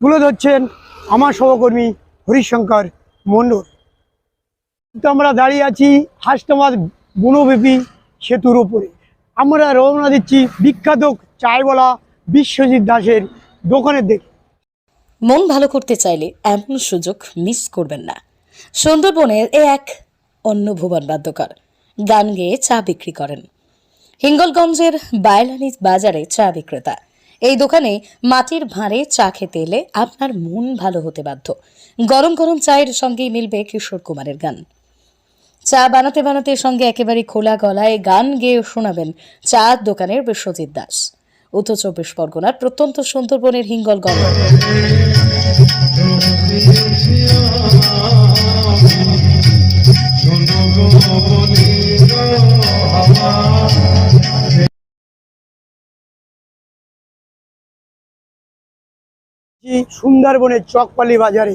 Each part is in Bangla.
তুলে ধরছেন আমার সহকর্মী হরিশঙ্কর মণ্ডল। তো আমরা দাঁড়িয়ে আছি হাসনাবাদ বনব্যাপী সেতুর উপরে। আমরা রওনা দিচ্ছি বিখ্যাত চায়ওয়ালা বিশ্বজিৎ দাসের দোকানের দিকে। মন ভালো করতে চাইলে এমন সুযোগ মিস করবেন না। সুন্দরবনের এ এক অন্য ভুবন বাদ্যকর। গান গেয়ে চা বিক্রি করেন। হিঙ্গলগঞ্জের বায়লানি বাজারে চা বিক্রেতা। এই দোকানে মাটির ভাঁড়ে চা খেতে এলে আপনার মন ভালো হতে বাধ্য। গরম গরম চায়ের সঙ্গেই মিলবে কিশোর কুমারের গান। চা বানাতে বানাতে সঙ্গে একেবারে খোলা গলায় গান গেয়ে শোনাবেন চা দোকানের বিশ্বজিৎ দাস। উত্তর চব্বিশ পরগনার প্রত্যন্ত সুন্দরবনের হিঙ্গল হিঙ্গলগঞ্জ সুন্দরবনের চকপালি বাজারে।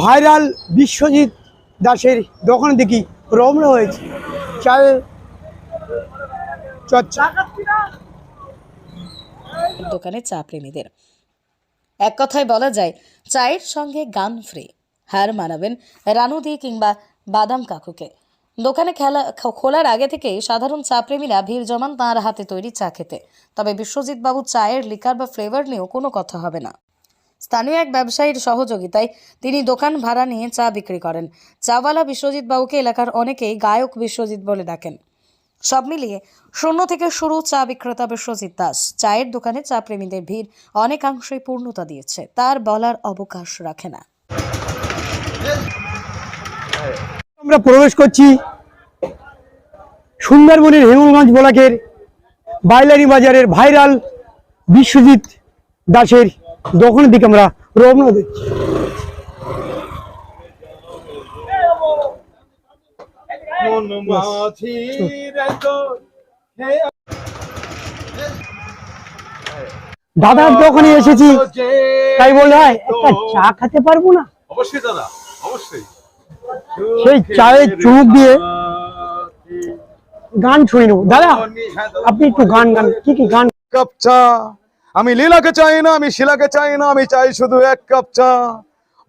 ভাইরাল বিশ্বজিৎ দাসের দোকান দেখি রমনা হয়েছে। চায়ের চর্চা দোকানে চা প্রেমীদের। এক কথায় বলা যায়, চায়ের সঙ্গে গান ফ্রি। হার মানাবেন রানুদি কিংবা বাদাম কাকুকে। দোকানে খেলা খোলার আগে থেকে সাধারণ চা প্রেমীরা ভিড় জমান তাঁর হাতে তৈরি চা খেতে। তবে বিশ্বজিৎ বাবু চায়ের লিকার বা ফ্লেভার নিয়েও কোনো কথা হবে না। স্থানীয় এক ব্যবসায়ীর সহযোগিতায় তিনি দোকান ভাড়া নিয়ে চা বিক্রি করেন। চাওয়ালা বিশ্বজিৎ বাবুকে এলাকার অনেকেই গায়ক বিশ্বজিৎ বলে ডাকেন। সব মিলিয়ে শূন্য থেকে শুরু চা বিক্রেতা বিশ্বজিৎ দাস চায়ের দোকানে চা প্রেমীদের ভিড় অনেকাংশই পূর্ণতা দিয়েছে। তার বলার অবকাশ রাখে না। আমরা প্রবেশ করছি সুন্দরবনের হেমলগঞ্জ ব্লকের বাইলারি বাজারের ভাইরাল বিশ্বজিৎ দাসের দোকানের দিকে আমরা রওনা দিচ্ছি। দাদার দোকানে এসেছি তাই বলে হয় একটা চা খেতে পারব না? অবশ্যই দাদা অবশ্যই। সেই চায়ের চুমুক দিয়ে গান শুনে নেব। দাদা। আপনি একটু গান গান কি কি গান? কাপ চা আমি লীলাকে চাই না আমি শিলাকে চাই না আমি চাই শুধু এক কাপ চা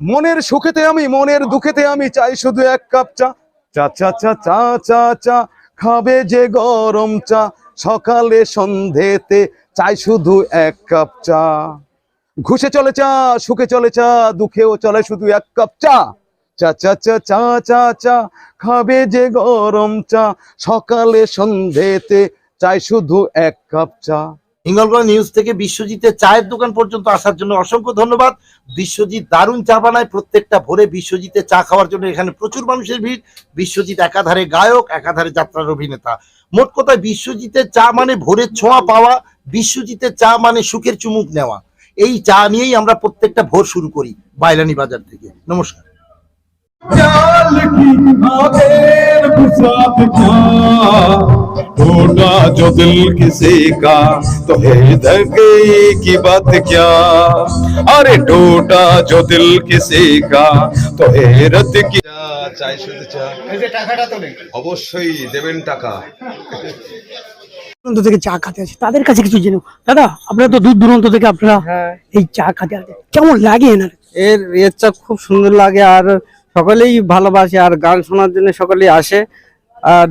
মনের সুখেতে আমি মনের দুঃখেতে আমি চাই শুধু এক কাপ চা চা চা চা চা চা চা খাবে যে গরম চা সকালে সন্ধেতে চাই শুধু এক কাপ চা ঘুষে চলে চা সুখে চলে চা দুঃখেও চলে শুধু এক কাপ চা চা চা চা চা চা চা খাবে যে গরম চা সকালে সন্ধেতে চাই শুধু এক কাপ চা হিঙ্গলগঞ্জ নিউজ থেকে বিশ্বজিতের চায়ের দোকান পর্যন্ত আসার জন্য অসংখ্য ধন্যবাদ। বিশ্বজিৎ দারুণ চা বানায়, প্রত্যেকটা ভোরে বিশ্বজিতের চা খাওয়ার জন্য এখানে প্রচুর মানুষের ভিড়। বিশ্বজিৎ একাধারে গায়ক, একাধারে যাত্রার অভিনেতা। মোট কথায় বিশ্বজিতের চা মানে ভোরের ছোঁয়া পাওয়া, বিশ্বজিতের চা মানে সুখের চুমুক নেওয়া। এই চা নিয়েই আমরা প্রত্যেকটা ভোর শুরু করি, বাইলানি বাজার থেকে। নমস্কার। प्याल की आधेर बरसात क्या टूटा जो दिल किसी का तो है धगे की बात क्या अरे टूटा जो दिल किसी का तो हैरत की চা চাই শুধু চা অবশ্যই দেবেন টাকা দূরান্ত থেকে চা খেতে আছে তাদের কাছে কিছু জেনে দাদা আপনারা তো দূর দূরান্ত থেকে আপনারা এই চা খেতে আছে কেমন লাগে এনার এর এর চা খুব সুন্দর লাগে আর সকলেই ভালোবাসে আর গান শোনার জন্য সকলেই আসে। আর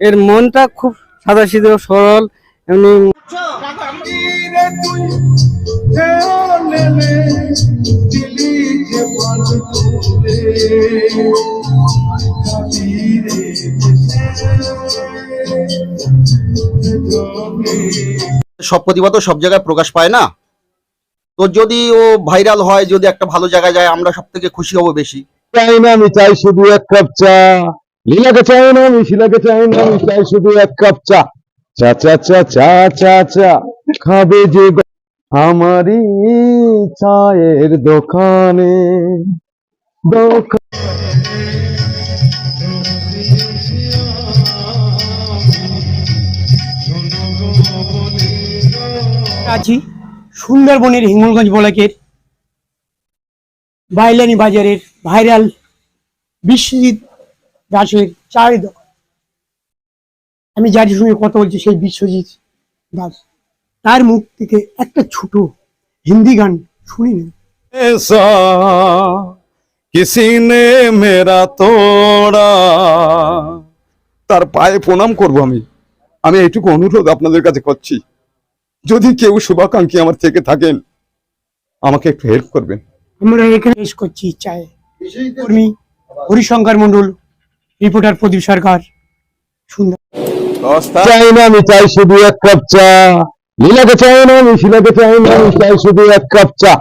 এর মনটা খুব সাদা সিধে সরল, এমনি সব প্রতিভা তো সব জায়গায় প্রকাশ পায় না। তো যদি ও ভাইরাল হয়, যদি একটা ভালো জায়গায় যায়, আমরা সব থেকে খুশি হব বেশি। চাই না, আমি চাই শুধু এক কাপ চা। লীলাকে চাই না, আমি শিলাকে চাই না, আমি চাই শুধু এক কাপ চা। চা চা চা চা চা চা। খাবে যে আমারই চায়ের দোকানে। দোকান আছি সুন্দরবনের হিঙ্গলগঞ্জ ব্লকের বাইলানি বাজারের ভাইরাল বিশ্বজিৎ দাসের চায়ের দোকান। আমি যার সঙ্গে কথা বলছি সেই বিশ্বজিৎ দাস। তার মুখ থেকে একটা ছোট হিন্দি গান শুনি নেন। কিসি মেরা তোড়া। তার পায়ে প্রণাম করব আমি। আমি এইটুকু অনুরোধ আপনাদের কাছে করছি। যদি কেউ শুভাকাঙ্ক্ষী আমার থেকে থাকেন, আমাকে একটু হেল্প করবেন। আমরা এখানে পেশ করছি চায় কর্মী হরিশঙ্কর মন্ডল রিপোর্টার প্রদীপ সরকার, সুন্দর। চাই না আমি, চাই শুধু এক কাপ চা। লীলাকে চাই না আমি, শিলাকে চাই না আমি, চাই শুধু এক কাপ চা।